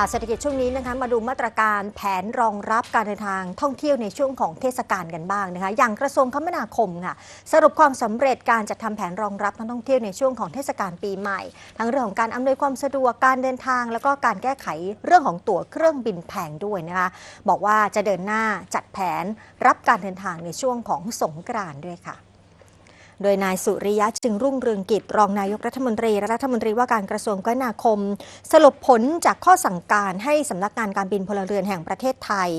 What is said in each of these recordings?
ค่ะเศรษฐกิจช่วงนี้นะคะมาดูมาตรการแผนรองรับการเดินทางท่องเที่ยวในช่วงของเทศกาลกันบ้างนะคะอย่างกระทรวงคมนาคมค่ะสรุปความสำเร็จการจัดทำแผนรองรับนักท่องเที่ยวในช่วงของเทศกาลปีใหม่ ทั้งเรื่องของการอำนวยความสะดวกการเดินทาง แล้วก็การแก้ไขเรื่องของตั๋วเครื่องบินแพงด้วยนะคะบอกว่าจะเดินหน้าจัดแผนรับการเดินทางในช่วงของสงกรานต์ด้วยค่ะ โดยนายสุริยะจึงรุ่งเรืองกิจ รองนายกรัฐมนตรีและรัฐมนตรีว่าการกระทรวงคมนาคม สรุปผลจากข้อสั่งการให้สำนักงานการบินพลเรือนแห่งประเทศไทย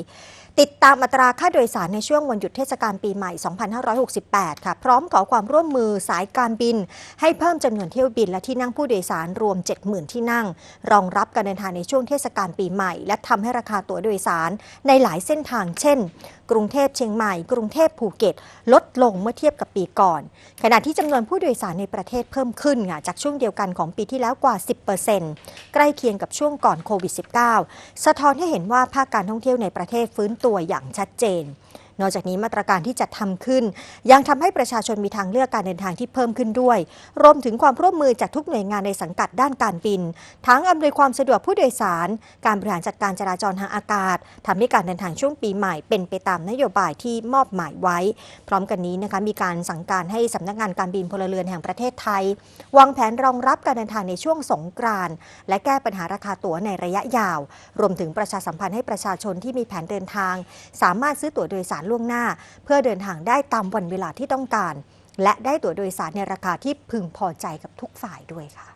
ติดตามอัตราค่าโดยสารในช่วงวันหยุดเทศกาลปีใหม่ 2568 ค่ะ พร้อมขอความร่วมมือสายการบิน ให้เพิ่มจำนวนเที่ยวบินและที่นั่งผู้โดยสารรวม 70,000 ที่นั่ง รองรับการเดินทางในช่วงเทศกาลปีใหม่ และทำให้ราคาตั๋วโดยสารในหลายเส้นทาง เช่น กรุงเทพเชียงใหม่ กรุงเทพภูเก็ต ลดลงเมื่อเทียบกับปีก่อนขณะที่จำนวนผู้โดยสารในประเทศเพิ่มขึ้นค่ะจากช่วงเดียวกันของปีที่แล้วกว่า 10%ใกล้เคียงกับช่วงก่อนโควิด -19 สะท้อนให้เห็นว่าภาคการท่องเที่ยวในประเทศฟื้นตัวอย่างชัดเจน นอกจากนี้มาตรการที่จัดทำขึ้น ยังทำให้ประชาชนมีทางเลือกการเดินทางที่เพิ่มขึ้นด้วย รวมถึงความร่วมมือจากทุกหน่วยงานในสังกัดด้านการบิน ทั้งอำนวยความสะดวกผู้โดยสาร การบริหารจัดการจราจรทางอากาศทำให้การเดินทางช่วงปีใหม่เป็นไปตามนโยบายที่มอบหมายไว้ พร้อมกันนี้นะคะมีการสั่งการให้สำนักงานการบินพลเรือนแห่งประเทศไทยวางแผนรองรับการเดินทางในช่วงสงกรานต์และแก้ปัญหาราคาตั๋วในระยะยาว รวมถึงประชาสัมพันธ์ให้ประชาชนที่มีแผนเดินทาง สามารถซื้อตั๋วโดยสารล่วงหน้า เพื่อเดินทางได้ตามวันเวลาที่ต้องการ และได้ตั๋วโดยสารในราคาที่พึงพอใจกับทุกฝ่ายด้วยค่ะ